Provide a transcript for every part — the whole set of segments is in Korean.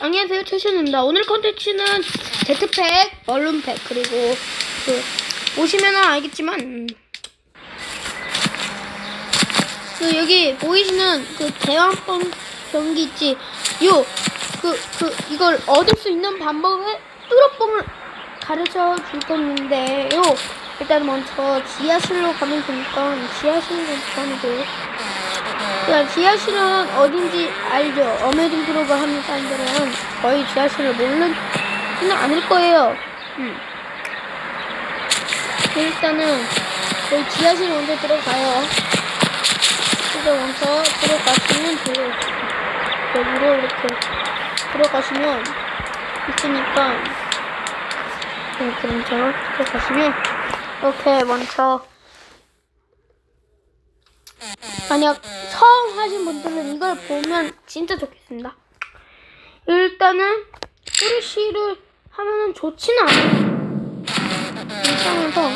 안녕하세요 최신입니다. 오늘 컨텐츠는 제트팩, 얼룸팩 그리고 그 보시면 알겠지만 음, 그 여기 보이시는 그 대왕병 경기 있지 요그그 이걸 얻을 수 있는 방법을 뚜러뻥을 가르쳐 줄 건데요. 일단 먼저 지하실로 가면 되니까 지하실로 가면 돼요. 야, 지하실은 어딘지 알죠? 어메이징 프로그 하는 사람들은 거의 지하실을 모르는 는 않을 거예요. 음. 일단은 저희 지하실 먼저 들어가요. 그래서 먼저 들어가시면 돼요. 여기로 이렇게 들어가시면 있으니까 이렇게 먼저 들어가시면 이렇게 먼저 만약 처음 하신 분들은 이걸 보면 진짜 좋겠습니다. 일단은 뿌리시를 하면은 좋지는 않아요. 괜찮아서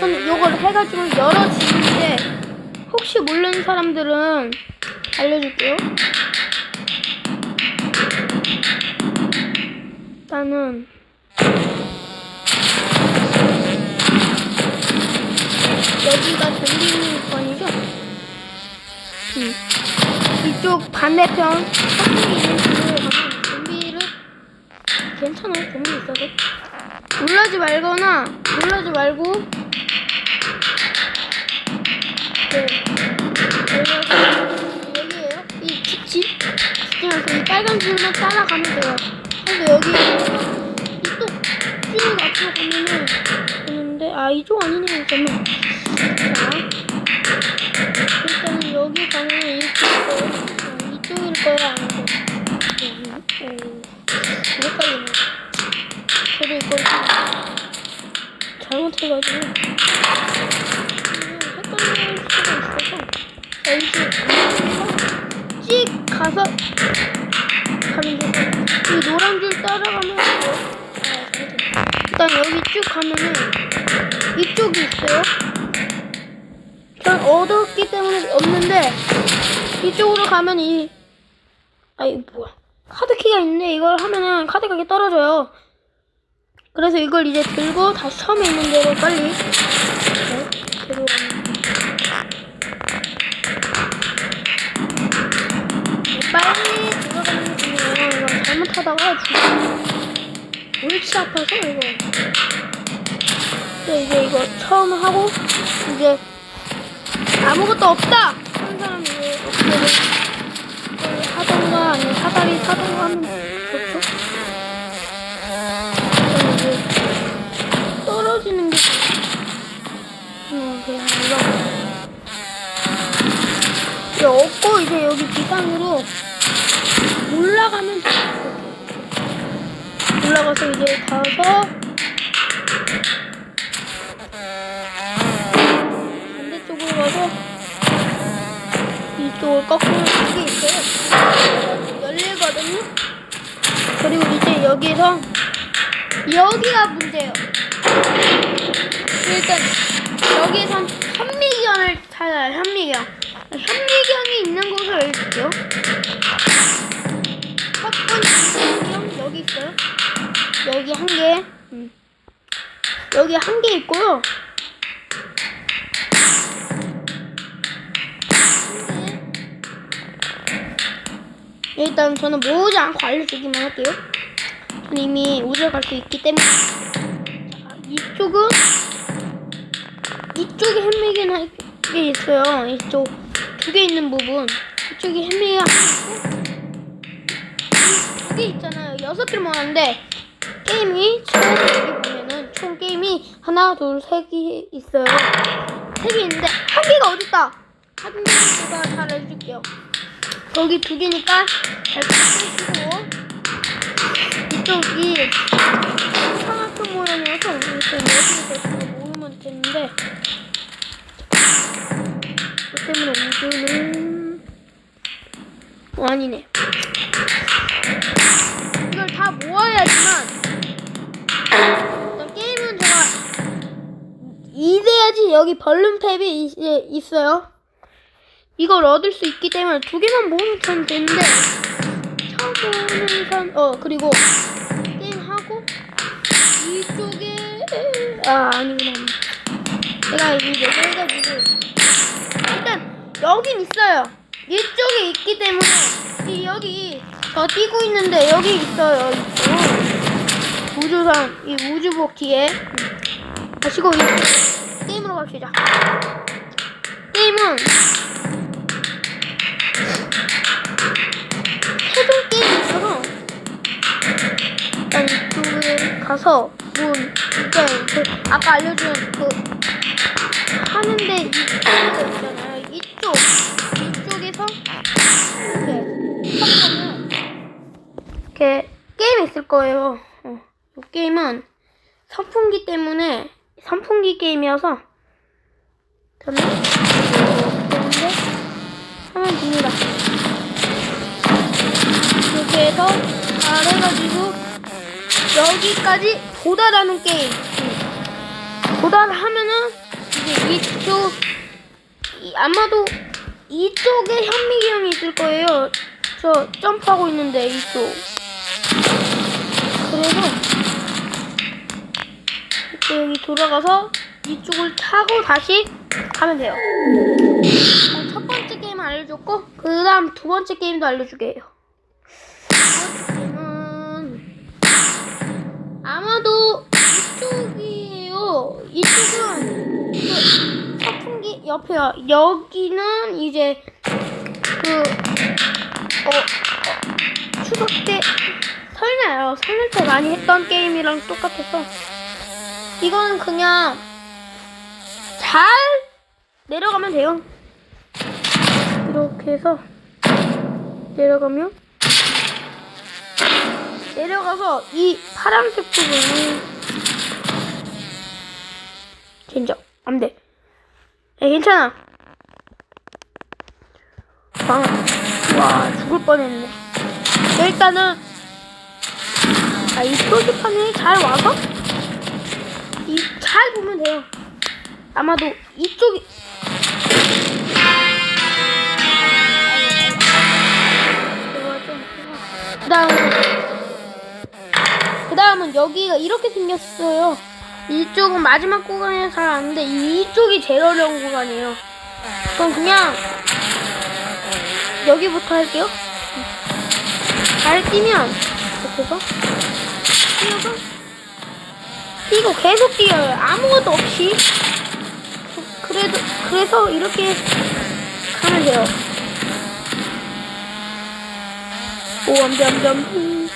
저는 이걸 해가지고 열어지는데 혹시 모르는 사람들은 알려줄게요. 일단은 여기가 전기권이죠? 음. 이쪽 반대편. 확실히 있는 집으로 가면 좀비를 괜찮아요 좀비 있어도? 놀라지 말거나 놀라지 말고. 네. 여기에요? 이 집집? 집집에서 이 빨간 줄만 따라가면 돼요. 그래서 여기 이쪽 쭉 앞으로 가면은 되는데 아 이쪽 아니네요. 잠깐만. 자 여기 가면. 어, 이쪽일 거야 아니고 음, 헷갈리네. 저도 이거 잘못해가지고 음, 헷갈릴 수가 있어서 자 이제 찍 가서 가면 돼요. 이 노란 줄 따라가면. 아. 일단 여기 쭉 가면은 이쪽이 있어요. 전 얻었기 때문에 없는데 이쪽으로 가면 이 아이 뭐야. 카드키가 있는데 이걸 하면은 카드가 이렇게 떨어져요. 그래서 이걸 이제 들고 다시 처음에 있는 대로 빨리. 네, 들고 빨리 들어가는 게 중요해요. 이거 잘못하다가 죽으면 골치 아파서 이거. 근데 이제 이거 처음 하고 이제 아무것도 없다! 하는 사람이 이제 어떻게 하던가 아니면 사다리 타던가 하면 좋죠? 이제 떨어지는 게 음, 그냥 이거 이제 없고 이제 여기 비상으로 올라가면 돼. 올라가서 이제 가서 이쪽을 거꾸로 이게 있어요. 열리거든요. 그리고 이제 여기서 여기가 문제예요. 일단 여기선 현미경을 찾아요. 현미경. 현미경이 있는 곳을 알려줄게요. 첫 번째 현미경 여기 있어요. 여기 한 개. 음. 여기 한 개 있고요. 일단 저는 모으지 않고 알려주기만 할게요. 저는 이미 우주를 갈 수 있기 때문에 자, 이쪽은 이쪽에 햄미기는 게 있어요. 이쪽 두 개 있는 부분 이쪽에 햄미기가 두개 있잖아요. 여섯 개를 모았는데 게임이 총 여기 보면은 총 게임이 하나 둘세 개 있어요. 세 개 있는데 한 개가 어딨다? 한 개가 잘 해줄게요. 여기 두 개니까 잘 펴주시고. 이쪽이 삼각형 모양이어서 여기서 모으면 되는데 그 때문에 우주는 어, 아니네. 이걸 다 모아야지만 일단 게임은 제가 이래야지 여기 벌룬 탭이 있- 있어요 이걸 얻을 수 있기 때문에 두 개만 모으면 되는데 모으는 선어 그리고 게임 하고 이쪽에 아 아니구나. 제가 이제 해가지고 일단 여긴 있어요. 이쪽에 있기 때문에 이 여기 저 뛰고 있는데 여기 있어요 이쪽. 우주선 이 우주복귀에. 다시고 이 게임으로 갑시다. 게임은 최종 게임이 있어서 일단 이쪽에 가서 문 이제 그 아까 알려준 그 하는데 이쪽에 있잖아요. 이쪽 이쪽에서 이렇게 하면 이렇게 게임이 있을 거예요. 어, 이 게임은 선풍기 때문에 선풍기 게임이어서 저는 됩니다. 이렇게 해서 잘 해가지고 여기까지 도달하는 게임. 음. 도달하면은 이제 이쪽 이, 아마도 이쪽에 현미기 형이 있을 거예요. 저 점프하고 있는데 이쪽. 그래서 이렇게 여기 돌아가서 이쪽을 타고 다시 가면 돼요 알려줬고 그 다음 두 번째 게임도 알려주게요 게임은 아마도 이쪽이에요. 이쪽은 그 선풍기 옆에요. 여기는 이제 그 어, 어, 추석 때 설날요. 설날 때 많이 했던 게임이랑 똑같아서 이거는 그냥 잘 내려가면 돼요. 이렇게 해서 내려가면 내려가서 이 파란색 부분이 진짜 안돼. 야 괜찮아. 방, 와 죽을 뻔했네. 일단은 아, 이 표지판에 잘 와서 이 잘 보면 돼요. 아마도 이쪽이 그 다음에 그 다음은 여기가 이렇게 생겼어요. 이쪽은 마지막 구간에 잘 아는데 이쪽이 제일 어려운 구간이에요. 그럼 그냥 여기부터 할게요. 잘 뛰면 이렇게 해서 뛰어서 뛰고 계속 뛰어요. 아무것도 없이 그- 그래도 그래서 이렇게 하면 돼요. 오, 안돼, 안돼, 안돼.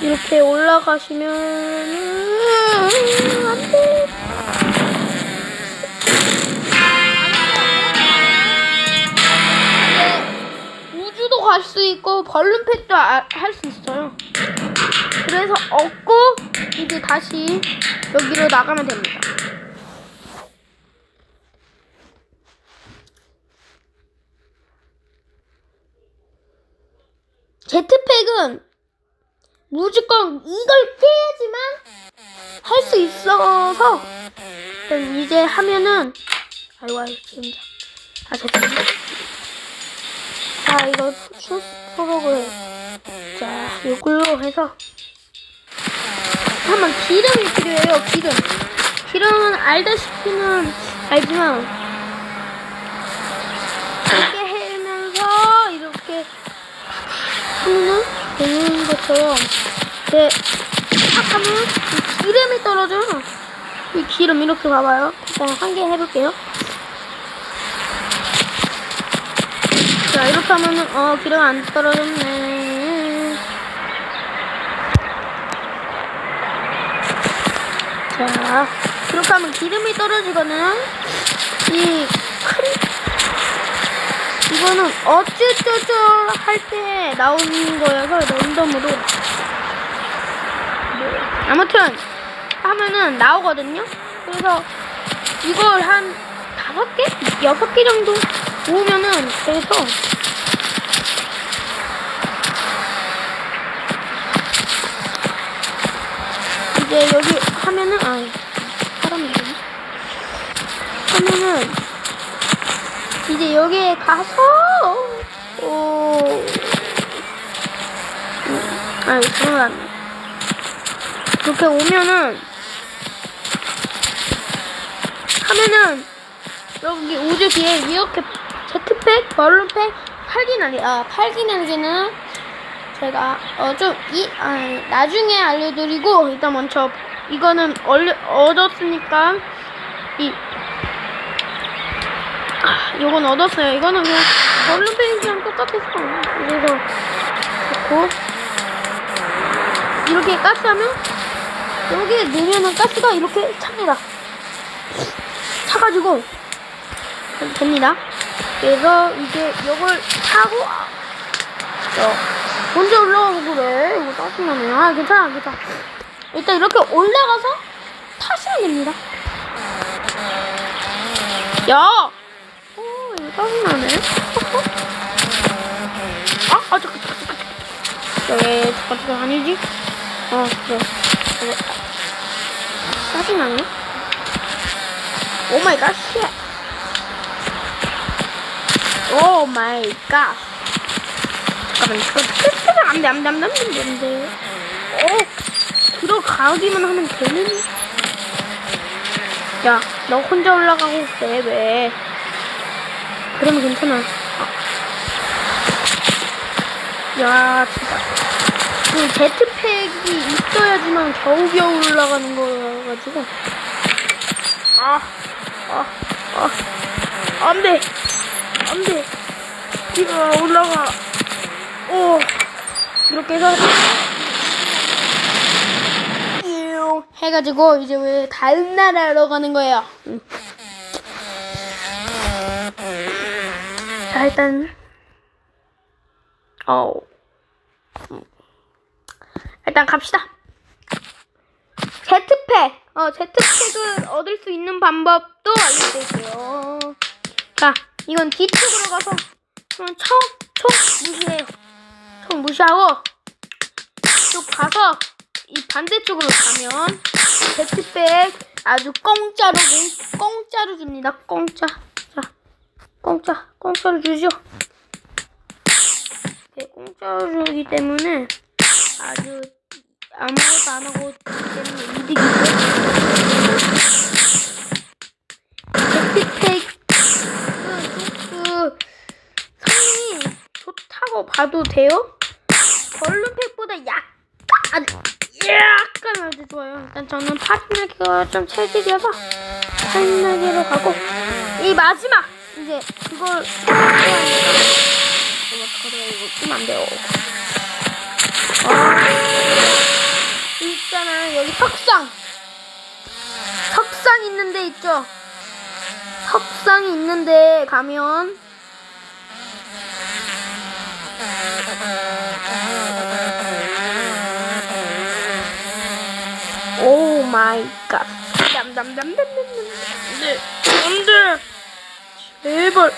이렇게 올라가시면 안돼. 우주도 갈 수 있고 벌룬펫도 할 수 있어요. 그래서 얻고 이제 다시 여기로 나가면 됩니다. 제트팩은 무조건 이걸 깨야지만 할 수 있어서 이제 하면은 아이고 아이고 진짜 아 잠깐만 자 이거 출 프로그램 자 이걸로 해서 한번 기름이 필요해요 기름. 기름은 알다시피는 알지만 이렇게 해면서 이렇게 하면은 되는 것처럼 이렇게 탁 하면 이 기름이 떨어져요 이 기름 이렇게 봐봐요. 일단 한 개 해볼게요. 자 이렇게 하면은 어 기름 안 떨어졌네 자 이렇게 하면 기름이 떨어지거든요 이큰 이거는 어쩌저쩌 할때 나오는 거여서 랜덤으로. 뭐, 아무튼 하면은 나오거든요. 그래서 이걸 한 다섯 개? 여섯 개 정도 모으면은 돼서 이제 여기 하면은 아 사람이 하면은 이제 여기에 가서 오. 아니 그건 이렇게 오면은 하면은 여기 우주 뒤에 이렇게 제트팩, 벌룬팩 팔기 날리... 아 팔기 날개는 제가 어 좀 이 아, 나중에 알려드리고 일단 먼저 이거는 얼, 얻었으니까 이 아, 요건 얻었어요. 이거는 그냥 얼른페인트랑 똑같았어. 그래서 좋고 이렇게 가스하면 여기에 넣으면은 가스가 이렇게 찹니다. 차가지고 됩니다. 그래서 이제 이걸 타고 야, 혼자 올라가고 그래. 이거 짜증나네. 아 괜찮아 괜찮아. 일단 이렇게 올라가서 타시면 됩니다. 야! 오, 이거 짜증나네. 아, 아, 잠깐, 잠깐, 잠깐. 왜, 잠깐, 잠깐, 아니지? 어, 그래. 그래. 짜증나네. 오 마이 갓, 쉣. 오 마이 갓. 잠깐만, 이거, 잠깐, 안 돼, 안 돼, 안 돼, 안 돼, 안 돼. 어, 들어가기만 하면 되는. 야, 너 혼자 올라가고 그래, 왜? 그러면 괜찮아. 아. 야, 진짜. 그 제트팩이 있어야지만 겨우겨우 올라가는 거여가지고. 아, 아, 아. 안 돼. 안 돼. 이거 올라가. 오. 이렇게 해서. 유 해가지고 이제 왜 다른 나라로 가는 거예요. 음. 자 일단 어 음. 일단 갑시다. 제트팩 어 제트팩을 얻을 수 있는 방법도 알려드릴게요. 자 이건 뒤쪽으로 가서 그럼 총, 총 무시해요. 총 무시하고 쭉 가서 이 반대쪽으로 가면 제트백 아주 공짜로 공- 공짜로 줍니다. 공짜. 자, 공짜, 공짜로 주죠. 네, 공짜로 주기 때문에 아주 아무것도 안 하고 때문에 이득이죠. 제트팩은 그 성능이 좋다고 봐도 돼요? 벌룬팩보다 약간 약간 아주 좋아요. 일단 저는 파리날개가 좀 체질이어서 파리날개로 가고 이 마지막 이제 그걸 저래 이거 쓰면 안 돼요. 아, 있잖아 여기 석상 석상 있는데 있죠. 석상이 있는데 가면 오 마이 갓. 담담담담담담. 네. 안 돼. 제발.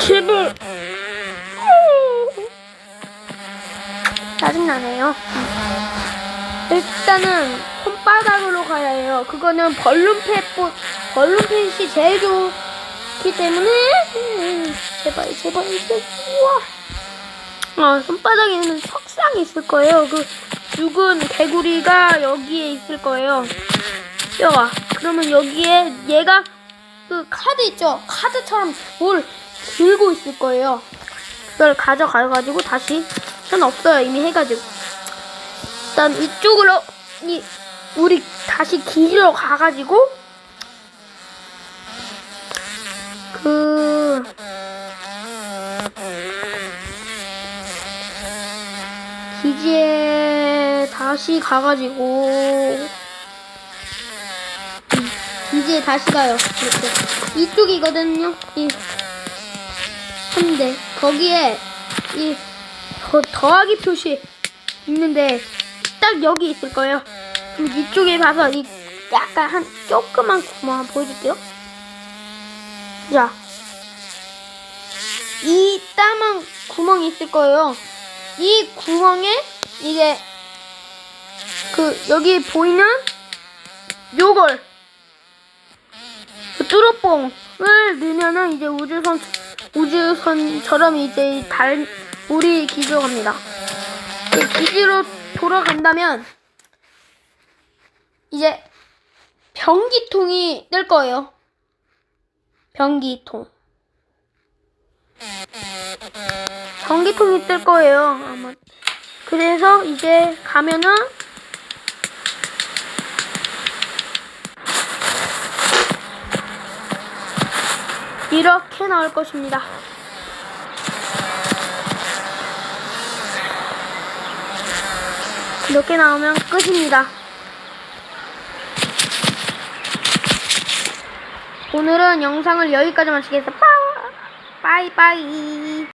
제발. 짜증나네요. 일단은 손바닥으로 가야 해요. 그거는 벌룬펫 벌룬펫이 제일 좋기 때문에 음, 제발 제발 제발 우와. 아 손바닥에는 석상이 있을 거예요. 그 죽은 개구리가 여기에 있을 거예요. 뼈가 그러면 여기에 얘가 그 카드 있죠? 카드처럼 뭘 들고 있을 거예요. 그걸 가져가가지고 다시 전 없어요 이미 해가지고 일단 이쪽으로 이 우리 다시 기지로 가가지고 그 기지에 다시 가가지고 음, 기지에 다시 가요 이렇게 이쪽이거든요 이 한데 거기에 이 더, 더하기 표시 있는데 딱 여기 있을 거예요. 그럼 이쪽에 가서 이 약간 한 조그만 구멍 보여줄게요. 자, 이 따만 구멍이 있을 거예요. 이 구멍에 이제 그 여기 보이는 요걸 그 뚜루뽕을 넣으면은 이제 우주선 우주선처럼 이제 달 우리 기지로 갑니다. 그 기지로 돌아간다면 이제 변기통이 뜰 거예요. 변기통. 전기통이 뜰 거예요. 아마. 그래서 이제 가면은 이렇게 나올 것입니다. 이렇게 나오면 끝입니다. 오늘은 영상을 여기까지 마치겠습니다. 빠이빠이.